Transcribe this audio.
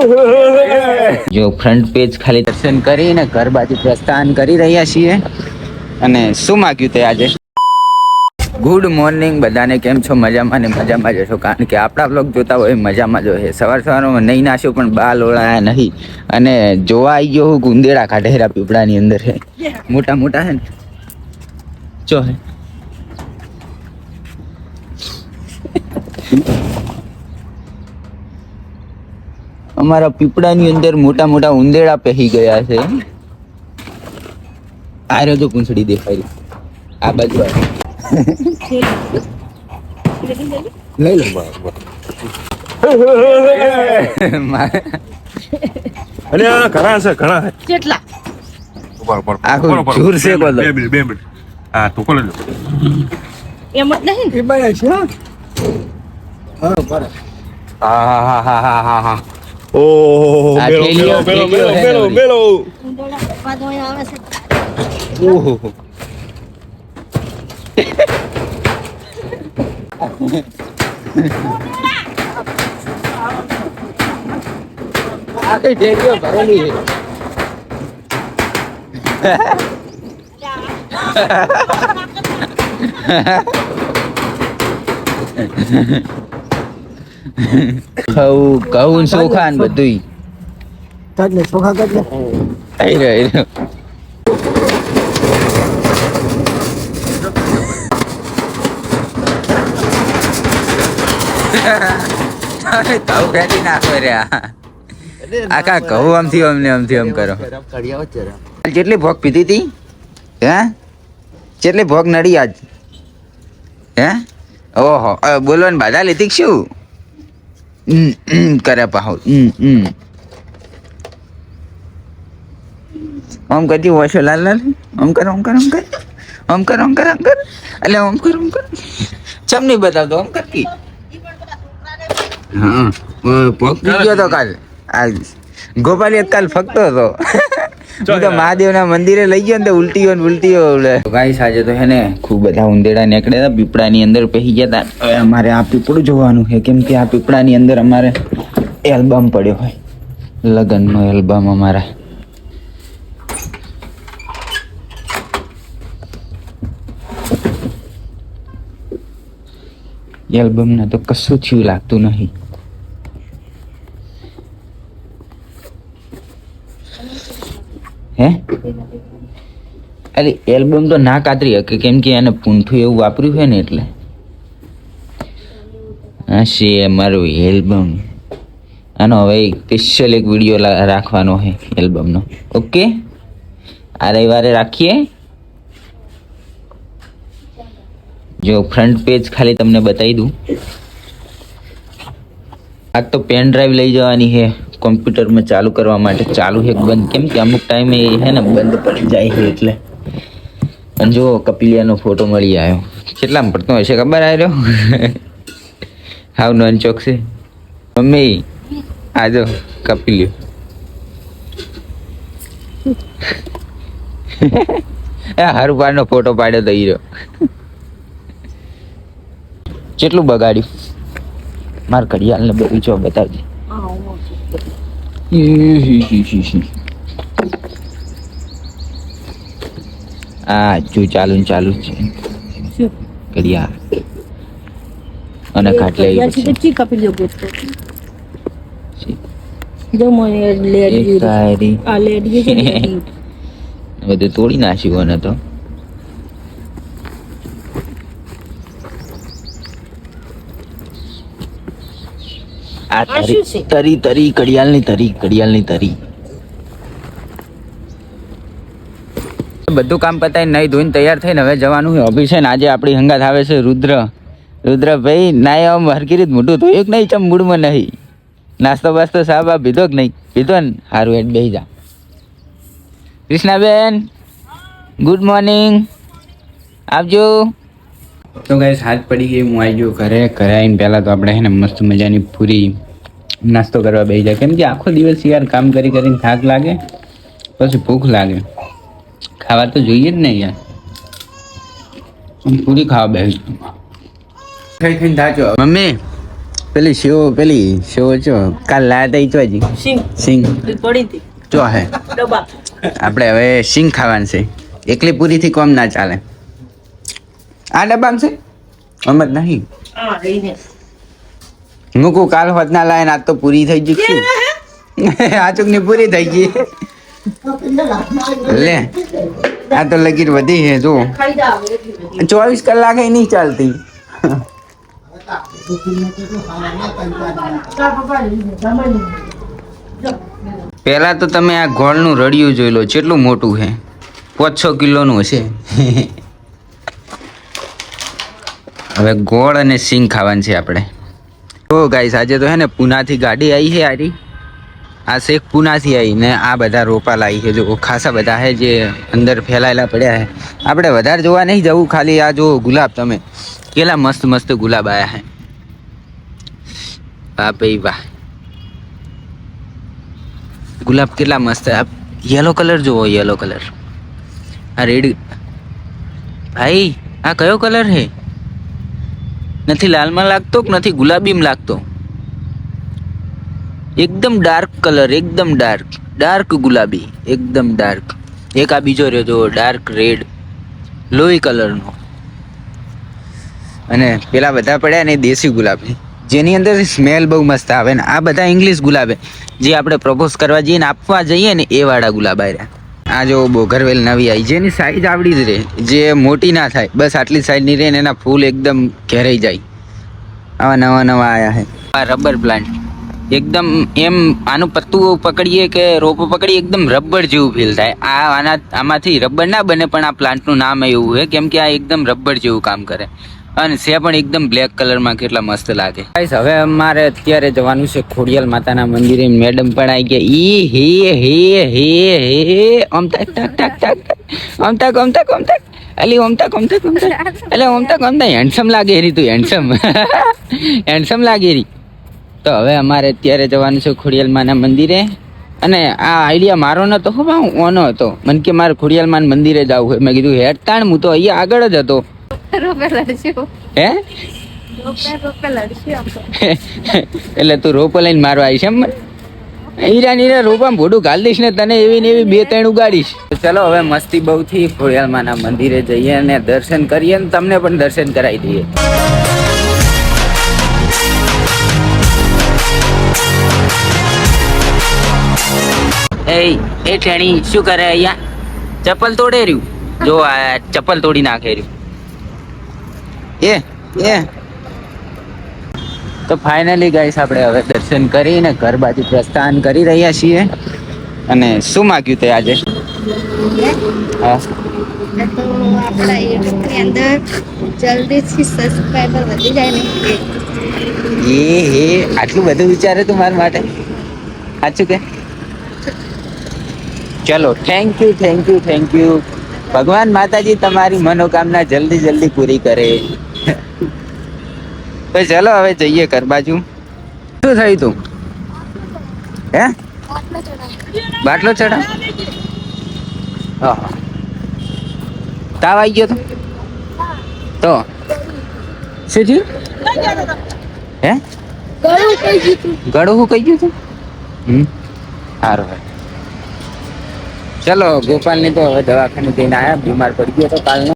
જો front page ખાલી દર્શન કરીને ઘર બાજુ પ્રસ્થાન કરી રહ્યા છીએ. અને શું માગ્યું તે આજે? ગુડ મોર્નિંગ બધાને કેમ છો? મજામાં ને મજામાં જશો કારણ કે આપણા બ્લોગ જોતા હોય મજામાં જો છે. સવાર સવારમાં નહીં નાશ્યો પણ બાલ લોળાયા નહીં. અને જોવા આવી ગયો હું ગુંદેડા કાઢેરા પીપળાની અંદર છે મોટા મોટા છે ને. જો હે. અમારા પીપળાની અંદર મોટા મોટા ઉંદેડા પહેરી ગયા છે. આ રહ્યો તો પૂંછડી દેખાય. રહી. આ બાજુ લઈ લો. અને આ ઘણા છે ઘણા કેટલા? ઉપર ઉપર આખું ઉપર, ઉપર. છે બે બે મિનિટ બે મિનિટ. હા તું કોલે લો. એમ જ નહીં એ બાય છે હા હા હા હા હા હા હા. Oh, melo, melo, melo, melo, melo. Aku dia baru nih. Hahaha. ઘઉં ઘઉં ને ચોખા ને બધુંય. કાઢલે ચોખા કાઢલે આઈ રહ્યો, આઈ રહ્યો. ઘઉં ફેંકી નાખો રહ્યા આખા ઘઉં આમથી અમને આમથી આમ કરો. જેટલી ભોગ પીધી હતી હે? જેટલી ભોગ નડી આજ. હે? ઓહો બોલો બોલવાની બાધા લીધી શું? કરે પાહો. ઓમ કરતી વોશો લાલ લાલ ઓમ કર ઓમ કર ઓમ કર ઓમ કર ઓમ કર ઓમ કર એટલે ઓમ કર ઓમ કર ચમ નહીં બતાવતો ઓમ કર કી હા પગ ગયો તો કાલ આ ગોપાલી કાલ ફક્ત હતો મહાદેવના મંદિરે લઈ ગયો તો ઉલટીઓ ને ઉલટીઓ આજે તો હે ને ખૂબ બધા ઉંદેડા નીકળ્યા પીપળાની અંદર પહેરી ગયા હતા. અમારે આ પીપળું જોવાનું કેમ કે આ પીપળાની અંદર અમારે એલ્બમ પડ્યો હોય. લગ્નનો એલ્બમ અમારા. એલ્બમને તો કશું થયું લાગતું નહીં. હે? અરે એલ્બમ તો ના કાતરી શકે, કેમ કે એને પૂંઠું એવું વાપર્યું છે ને એટલે. હા છે મારું એલ્બમ આનો હવે સ્પેશિયલ એક વીડિયો રાખવાનો છે એલ્બમનો ઓકે આ રવિવારે રાખીએ? જો ફ્રન્ટ પેજ ખાલી તમને બતાવી દઉં. આ તો પેન ડ્રાઈવ લઈ જવાની છે. કોમ્પ્યુટરમાં ચાલુ કરવા માટે ચાલુ છે બંધ. કેમ કે અમુક ટાઈમે એ છે ને બંધ પડી જાય છે એટલે. અને જો કપિલિયાનો ફોટો મળી આવ્યો. કેટલામાં પડતો હશે ખબર આવ્યો હાવ નોન ચોકસી મમ્મી આજો કપિલિયો. હરુભાઈનો ફોટો પાડ્યો તો હીરો કેટલું બગાડ્યું? માર ઘડિયાળ ને બધું જો બતાવજે. આ જો ચાલુ ને ચાલુ છે. શું? અને ખાટલે. બધું. તોડી નાખ્યું અને તો. આ તરી તરી તરી ઘડિયાળની તરી ઘડિયાળની તરી. બધું કામ પતાવીને નહીં ધોઈને તૈયાર થઈને હવે જવાનું છે છે ને આજે આપણી હંગાત આવે છે રુદ્ર. રુદ્ર ભાઈ નાય આમ હરકીરીત મોટું ધોયું કે નહીં ચમ મૂડમાં નહીં નાસ્તો બાસ્તો સાહેબ આ પીધો કે નહીં પીધો ને સારું એડ બેસી જા. Krishnaben good morning. આવજો. તો ગાય હાથ પડી ગઈ હું આવી ગયો ઘરે. ઘરે આવીને પહેલાં તો આપણે હે ને મસ્ત મજાની પૂરી નાસ્તો કરવા બેસી જાય કેમ કે આખો દિવસ યાર કામ કરી કરીને થાક લાગે પછી ભૂખ લાગે. ખાવા તો જોઈએ જ ને યાર. હું પૂરી ખાવા બેસી ખાઈ ખાઈને થાચો મમ્મી પેલી શેવ પેલી શેવ છો? કાલ લાયા તા ઈચવાજી સિંગ. સિંગ. પડી હતી. ચો હે. આપણે હવે સિંગ ખાવાનું છે. એકલી પૂરીથી કોમ ના ચાલે. આ ડબ્બામાં છે? અમત નહીં. મૂકું કાલ હોત ના લાય આજ તો પૂરી થઈ ગઈ છે. આ ચૂકની પૂરી થઈ ગઈ. લે આ તો લગીર વધી છે જો. ચોવીસ કલાક એ નહીં ચાલતી. પહેલા તો તમે આ ગોળનું રડિયું જોઈ લો કેટલું મોટું છે. પાંચ છ કિલોનું હશે. હવે ગોળ અને સિંગ ખાવાનું છે આપણે. તો ગાઈસ આજે તો હે ને પૂનાથી ગાડી આવી છે આરી. આ શેખ પૂનાથી આવી ને આ બધા રોપા લાવી છે. જો, ખાસા બધા છે જે અંદર ફેલાયેલા પડ્યા છે આપણે વધારે જોવા નહીં જવું, ખાલી આ જો ગુલાબ તમે. કેટલા મસ્ત મસ્ત ગુલાબ આવ્યા છે વાહ ભાઈ વાહ. ગુલાબ કેટલા મસ્ત આપ યલો કલર જુઓ યલો કલર આ રેડ ભાઈ, આ કયો કલર છે નથી લાલમાં લાગતો કે નથી ગુલાબીમાં લાગતો? એકદમ ડાર્ક કલર એકદમ ડાર્ક ડાર્ક ગુલાબી, એકદમ ડાર્ક એક આ બીજો રહ્યો જો ડાર્ક રેડ લોહી કલરનો અને પેલા બધા પડ્યા ને દેશી ગુલાબી. જેની અંદર સ્મેલ બહુ મસ્ત આવે ને. આ બધા ઇંગ્લિશ ગુલાબે. જે આપણે પ્રપોઝ કરવા જઈએ ને, આપવા જઈએ ને, એ વાળા ગુલાબ આવ્યા આ જો બોઘરવેલ નવી આવી જેની સાઈઝ આવડી જ રહે. જે મોટી ના થાય, બસ આટલી સાઈઝની રહે ને એના ફૂલ એકદમ ઘેરાઈ જાય. આવા નવા નવા આવ્યા છે આ રબર પ્લાન્ટ એકદમ એમ આનું પત્તું પકડીએ કે રોપો પકડીએ, એકદમ રબર જેવું ફીલ થાય. આ આના, આમાંથી રબર ના બને, પણ આ પ્લાન્ટનું નામ એવું છે કેમ કે આ એકદમ રબર જેવું કામ કરે. અને છે પણ એકદમ બ્લેક કલરમાં કેટલા મસ્ત લાગે. હવે અમારે અત્યારે જવાનું છે ખોડિયાલ માતાના મંદિરે. મેડમ પણ આવી ગયા. ઈ, હે હે હે હે ઓમ તક ટક ટક તક. ઓમ તક ઓમ તક ઓમ તક. અલી, ઓમ તક ઓમ તક ઓમ તક. એટલે ઓમ તક ઓમ તક. હેન્ડસમ લાગે એરી તું હેન્ડસમ હેન્ડસમ લાગે એરી તો હવે અમારે અત્યારે જવાનું છે ખોડિયાલમાના મંદિરે. અને આ આઈડિયા મારો નતો, હો હું ઓનો હતો. મને કે મારે ખોડિયાલમાન મંદિરે જવું હોય. મેં કીધું હેડ તાણ હું તો અહીંયા આગળ જ હતો. હે. એટલે તું રોપો લઈને મારવા આવીશ એમ? મને હીરા નીરા રોપામાં ભોડું ગાલ દઈશ ને તને એવી ને એવી બે ત્રણ ઉગાડીશ. ચલો હવે મસ્તી બહુ થી ખોડિયાલમાના મંદિરે જઈએ અને દર્શન કરીએ ને તમને પણ દર્શન કરાવી દઈએ. એ એ ટેણી શું કરે અહીંયા? ચપ્પલ તોડે રહ્યું? જો આ ચપ્પલ તોડી નાખે રહ્યું. એ એ. તો ફાઇનલી ગાઈસ આપણે હવે દર્શન કરીને ઘર બાજુ પ્રસ્થાન કરી રહ્યા છીએ. અને શું માગ્યું તે આજે? હા. જલ્દીથી વધી જાય ને. એ હે. આટલું બધું વિચારે તું મારા માટે? સાચું કે? ચલો thank you thank you thank you ભગવાન માતાજી તમારી મનોકામના જલ્દી જલ્દી પૂરી કરે. તો ચલો હવે જઈએ ઘર બાજુ. શું થયું તું? હે? બાટલો ચડા હા. હા. તાવ આવી ગયો તો? તો? શું થયું? હે? ગળું કઈ જીતું ગળું હું કહી ગયું તું? હમ સારું ભાઈ ચલો, ગોપાલને તો હવે દવાખાને જઈને આવ્યા બીમાર પડી ગયો તો કાલનો.